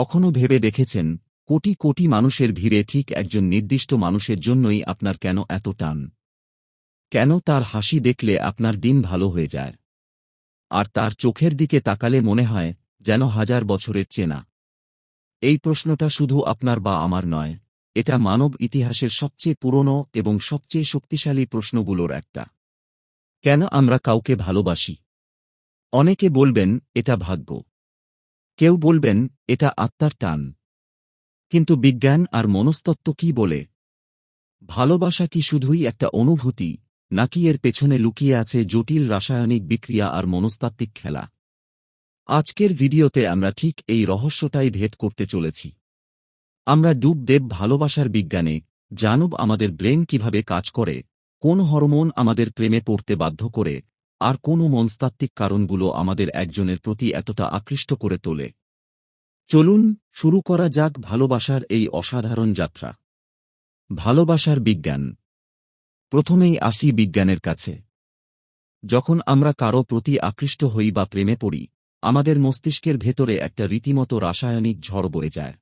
কখনো ভেবে দেখেছেন, কোটি কোটি মানুষের ভিড়ে ঠিক একজন নির্দিষ্ট মানুষের জন্যই আপনার কেন এত টান? কেন তার হাসি দেখলে আপনার দিন ভালো হয়ে যায়? আর তার চোখের দিকে তাকালে মনে হয়, যেন হাজার বছরের চেনা। এই প্রশ্নটা শুধু আপনার বা আমার নয়, এটা মানব ইতিহাসের সবচেয়ে পুরনো এবং সবচেয়ে শক্তিশালী প্রশ্নগুলোর একটা। কেন আমরা কাউকে ভালোবাসি? অনেকে বলবেন, এটা ভাগ্য। কেউ বলবেন, এটা আত্মার টান। কিন্তু বিজ্ঞান আর মনস্তত্ত্ব কি বলে? ভালোবাসা কি শুধুই একটা অনুভূতি, নাকি এর পেছনে লুকিয়ে আছে জটিল রাসায়নিক বিক্রিয়া আর মনস্তাত্ত্বিক খেলা? আজকের ভিডিওতে আমরা ঠিক এই রহস্যটাই ভেদ করতে চলেছি। আমরা ডুব দেব ভালোবাসার বিজ্ঞানে, জানব আমাদের ব্রেন কীভাবে কাজ করে, কোন হরমোন আমাদের প্রেমে পড়তে বাধ্য করে আর কোন মনস্তাত্ত্বিক কারণগুলো আমাদের একজনের প্রতি এতটা আকৃষ্ট করে তোলে। চলুন শুরু করা যাক ভালোবাসার এই অসাধারণ যাত্রা। ভালোবাসার বিজ্ঞান। প্রথমেই আসি বিজ্ঞানের কাছে। যখন আমরা কারও প্রতি আকৃষ্ট হই বা প্রেমে পড়ি, আমাদের মস্তিষ্কের ভেতরে একটা রীতিমতো রাসায়নিক ঝড় বয়ে যায়।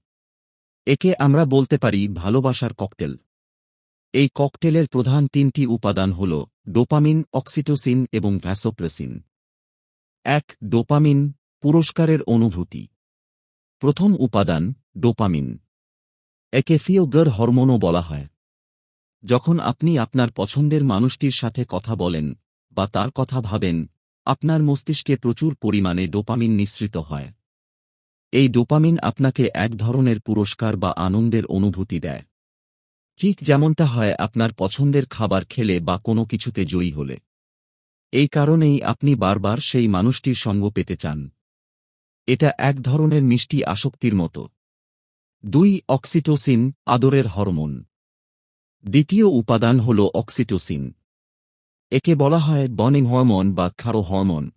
একে আমরা বলতে পারি ভালোবাসার ককটেল। এই ককটেলের প্রধান তিনটি উপাদান হল ডোপামিন, অক্সিটোসিন এবং ভ্যাসোপ্রেসিন। এক, ডোপামিন, পুরস্কারের অনুভূতি। প্রথম উপাদান, ডোপামিন। একে ফিওগার হরমোনও বলা হয়। যখন আপনি আপনার পছন্দের মানুষটির সাথে কথা বলেন বা তার কথা ভাবেন, আপনার মস্তিষ্কে প্রচুর পরিমাণে ডোপামিন নিঃসৃত হয়। এই ডোপামিন আপনাকে এক ধরনের পুরস্কার বা আনন্দের অনুভূতি দেয়। ঠিক যেমনটা হয় আপনার পছন্দের খাবার খেলে বা কোনো কিছুতে জয়ী হলে। এই কারণেই আপনি বারবার সেই মানুষটির সঙ্গ পেতে চান। এটা এক ধরনের মিষ্টি আসক্তির মতো। দুই, অক্সিটোসিন আদরের হরমোন। দ্বিতীয় উপাদান হল অক্সিটোসিন। একে বলা হয় বনিং হরমোন বা খারো হরমোন।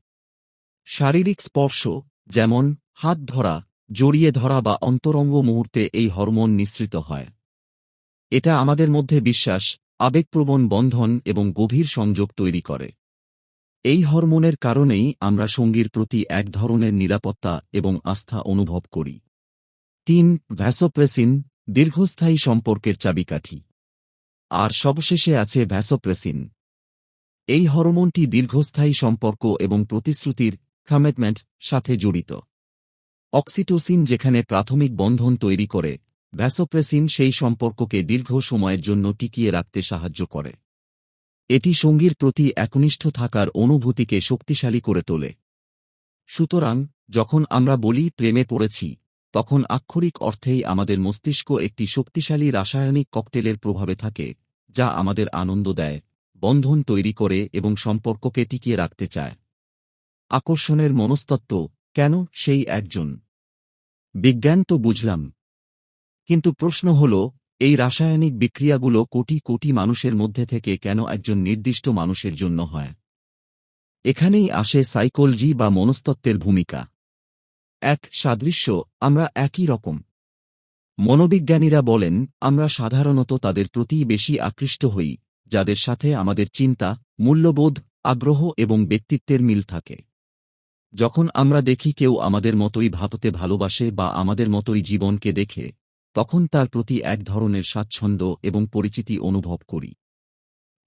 শারীরিক স্পর্শ, যেমন হাত ধরা, জড়িয়ে ধরা বা অন্তরঙ্গ মুহূর্তে এই হরমোন নিঃসৃত হয়। এটা আমাদের মধ্যে বিশ্বাস, আবেগপ্রবণ বন্ধন এবং গভীর সংযোগ তৈরি করে। এই হরমোনের কারণেই আমরা সঙ্গীর প্রতি এক ধরনের নিরাপত্তা এবং আস্থা অনুভব করি। তিন, ভ্যাসোপ্রেসিন, দীর্ঘস্থায়ী সম্পর্কের চাবিকাঠি। আর সবশেষে আছে ভ্যাসোপ্রেসিন। এই হরমোনটি দীর্ঘস্থায়ী সম্পর্ক এবং প্রতিশ্রুতির কমিটমেন্ট সাথে জড়িত। অক্সিটোসিন যেখানে প্রাথমিক বন্ধন তৈরি করে ভ্যাসোপ্রেসিন সেই সম্পর্ককে দীর্ঘ সময়ের জন্য টিকিয়ে রাখতে সাহায্য করে। এটি সঙ্গীর প্রতি একনিষ্ঠ থাকার অনুভূতিকে শক্তিশালী করে তোলে। সুতরাং, যখন আমরা বলি প্রেমে পড়েছি, তখন আক্ষরিক অর্থেই আমাদের মস্তিষ্ক একটি শক্তিশালী রাসায়নিক ককটেলের প্রভাবে থাকে, যা আমাদের আনন্দ দেয়, বন্ধন তৈরি করে এবং সম্পর্ককে টিকিয়ে রাখতে চায়। আকর্ষণের মনস্তত্ত্ব, কেন সেই একজন? বিজ্ঞান তো বুঝলাম কিন্তু প্রশ্ন হল, এই রাসায়নিক বিক্রিয়াগুলো কোটি কোটি মানুষের মধ্যে থেকে কেন একজন নির্দিষ্ট মানুষের জন্য হয়? এখানেই আসে সাইকোলজি বা মনস্তত্ত্বের ভূমিকা। এক, সাদৃশ্য, আমরা একই রকম। মনোবিজ্ঞানীরা বলেন, আমরা সাধারণত তাদের প্রতি বেশি আকৃষ্ট হই, যাদের সাথে আমাদের চিন্তা, মূল্যবোধ, আগ্রহ এবং ব্যক্তিত্বের মিল থাকে। যখন আমরা দেখি কেউ আমাদের মতোই ভাবতে ভালোবাসে বা আমাদের মতোই জীবনকে দেখে তখন তার প্রতি এক ধরনের স্বাচ্ছন্দ্য এবং পরিচিতি অনুভব করি।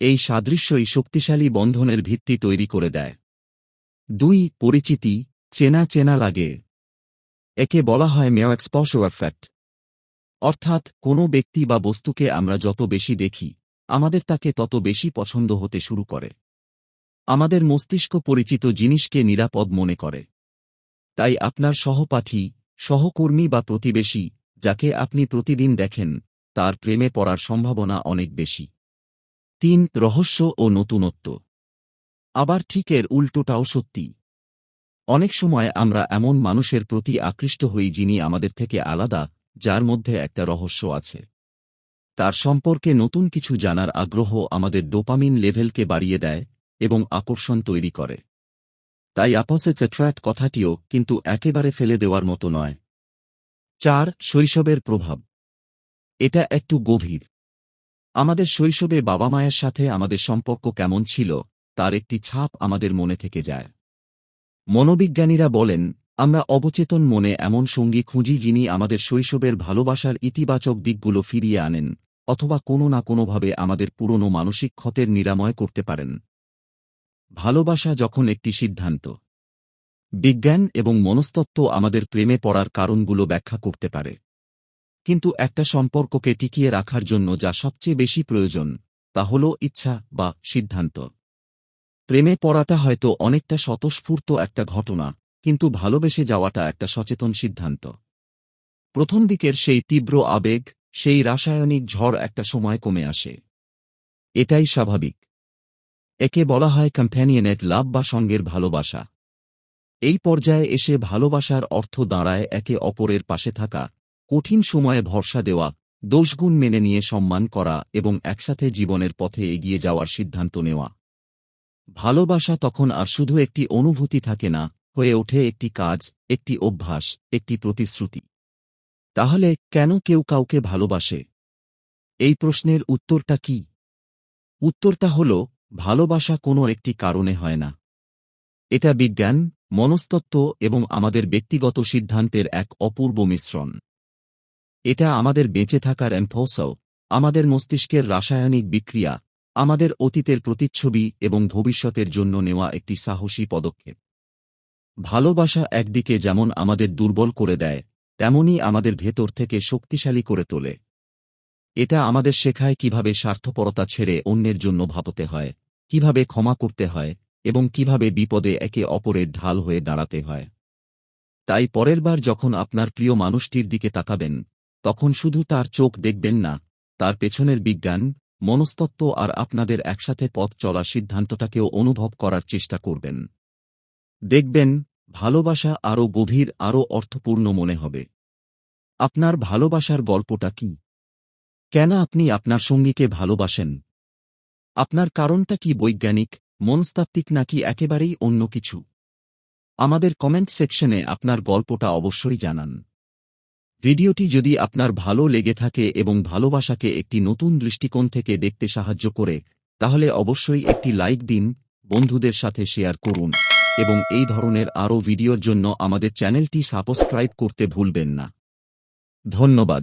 এই সাদৃশ্যই শক্তিশালী বন্ধনের ভিত্তি তৈরি করে দেয়। দুই, পরিচিতি, চেনা চেনা লাগে। একে বলা হয় মেয় এক্সপোসো এফেক্ট অর্থাৎ, কোনো ব্যক্তি বা বস্তুকে আমরা যত বেশি দেখি, আমাদের তাকে তত বেশি পছন্দ হতে শুরু করে। আমাদের মস্তিষ্ক পরিচিত জিনিসকে নিরাপদ মনে করে। তাই আপনার সহপাঠী, সহকর্মী বা প্রতিবেশী যাকে আপনি প্রতিদিন দেখেন, তার প্রেমে পড়ার সম্ভাবনা অনেক বেশি। তিন, রহস্য ও নতুনত্ব। আবার ঠিক এর উল্টোটাও সত্যি। অনেক সময় আমরা এমন মানুষের প্রতি আকৃষ্ট হই যিনি আমাদের থেকে আলাদা, যার মধ্যে একটা রহস্য আছে। তার সম্পর্কে নতুন কিছু জানার আগ্রহ আমাদের ডোপামিন লেভেলকে বাড়িয়ে দেয় এবং আকর্ষণ তৈরি করে। তাই অপোসিটস অ্যাট্রাক্ট কথাটিও কিন্তু একেবারে ফেলে দেওয়ার মতো নয়। চার শৈশবের প্রভাব। এটা একটু গভীর। আমাদের শৈশবে বাবা মায়ের সাথে আমাদের সম্পর্ক কেমন ছিল, তার একটি ছাপ আমাদের মনে থেকে যায়। মনোবিজ্ঞানীরা বলেন, আমরা অবচেতন মনে এমন সঙ্গী খুঁজি যিনি আমাদের শৈশবের ভালোবাসার ইতিবাচক দিকগুলো ফিরিয়ে আনেন, অথবা কোনো না কোনোভাবে আমাদের পুরনো মানসিক ক্ষতের নিরাময় করতে পারেন। ভালোবাসা যখন একটি সিদ্ধান্ত। বিজ্ঞান এবং মনস্তত্ত্ব আমাদের প্রেমে পড়ার কারণগুলো ব্যাখ্যা করতে পারে। কিন্তু একটা সম্পর্ককে টিকিয়ে রাখার জন্য যা সবচেয়ে বেশি প্রয়োজন, তা হল ইচ্ছা বা সিদ্ধান্ত। প্রেমে পড়াটা হয়তো অনেকটা স্বতঃস্ফূর্ত একটা ঘটনা, কিন্তু ভালোবেসে যাওয়াটা একটা সচেতন সিদ্ধান্ত। প্রথম দিকের সেই তীব্র আবেগ, সেই রাসায়নিক ঝড় একটা সময় কমে আসে। এটাই স্বাভাবিক। একে বলা হয় কম্প্যানিয়নেট লাভ বা সঙ্গের ভালোবাসা। এই পর্যায়ে এসে ভালোবাসার অর্থ দাঁড়ায় একে অপরের পাশে থাকা, কঠিন সময়ে ভরসা দেওয়া, দোষগুণ মেনে নিয়ে সম্মান করা এবং একসাথে জীবনের পথে এগিয়ে যাওয়ার সিদ্ধান্ত নেওয়া। ভালোবাসা তখন আর শুধু একটি অনুভূতি থাকে না, হয়ে ওঠে একটি কাজ, একটি অভ্যাস, একটি প্রতিশ্রুতি। তাহলে কেন কেউ কাউকে ভালোবাসে? এই প্রশ্নের উত্তরটা কি? উত্তরটা হল, ভালোবাসা কোনো একটি কারণে হয় না। এটা বিজ্ঞান মনস্তত্ত্ব এবং আমাদের ব্যক্তিগত সিদ্ধান্তের এক অপূর্ব মিশ্রণ। এটা আমাদের বেঁচে থাকার এনফোসও আমাদের মস্তিষ্কের রাসায়নিক বিক্রিয়া, আমাদের অতীতের প্রতিচ্ছবি এবং ভবিষ্যতের জন্য নেওয়া একটি সাহসী পদক্ষেপ। ভালোবাসা একদিকে যেমন আমাদের দুর্বল করে দেয়, তেমনই আমাদের ভেতর থেকে শক্তিশালী করে তোলে। এটা আমাদের শেখায় কীভাবে স্বার্থপরতা ছেড়ে অন্যের জন্য ভাবতে হয়, কীভাবে ক্ষমা করতে হয় এবং কীভাবে বিপদে একে অপরের ঢাল হয়ে দাঁড়াতে হয়। তাই পরের বার যখন আপনার প্রিয় মানুষটির দিকে তাকাবেন, তখন শুধু তার চোখ দেখবেন না, তার পেছনের বিজ্ঞান, মনস্তত্ত্ব আর আপনাদের একসাথে পথ চলার সিদ্ধান্তটাকেও অনুভব করার চেষ্টা করবেন। দেখবেন, ভালোবাসা আরও গভীর, আরও অর্থপূর্ণ মনে হবে। আপনার ভালোবাসার গল্পটা কি? কেন আপনি আপনার সঙ্গীকে ভালোবাসেন? আপনার কারণটা কি বৈজ্ঞানিক মনস্তাত্ত্বিক নাকি একেবারেই অন্য কিছু? আমাদের কমেন্ট সেকশনে আপনার গল্পটা অবশ্যই জানান। ভিডিওটি যদি আপনার ভালো লেগে থাকে এবং ভালোবাসাকে একটি নতুন দৃষ্টিকোণ থেকে দেখতে সাহায্য করে, তাহলে অবশ্যই একটি লাইক দিন, বন্ধুদের সাথে শেয়ার করুন, এবং এই ধরনের আরও ভিডিওর জন্য আমাদের চ্যানেলটি সাবস্ক্রাইব করতে ভুলবেন না। ধন্যবাদ।